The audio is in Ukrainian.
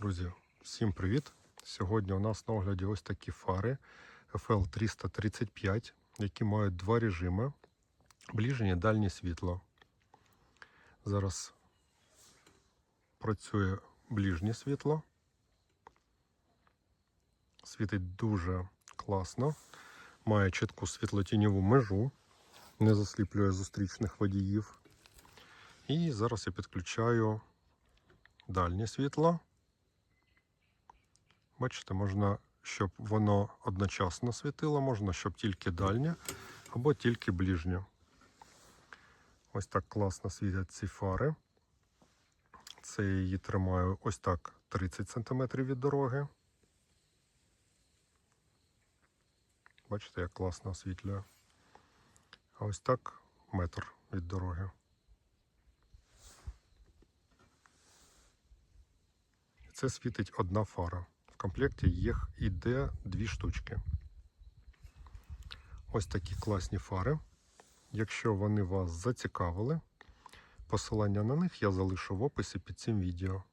Друзі, всім привіт! Сьогодні у нас на огляді ось такі фари FL335, які мають два режими: ближнє і дальнє світло. Зараз працює ближнє світло. Світить дуже класно, має чітку світлотіньову межу, не засліплює зустрічних водіїв. І зараз я підключаю дальнє світло. Бачите, можна, щоб воно одночасно світило, можна, щоб тільки дальнє або тільки ближнє. Ось так класно світять ці фари. Це я її тримаю ось так 30 см від дороги. Бачите, як класно освітлює. А ось так метр від дороги. Це світить одна фара. Комплекті їх іде дві штучки. Ось такі класні фари. Якщо вони вас зацікавили, посилання на них я залишу в описі під цим відео.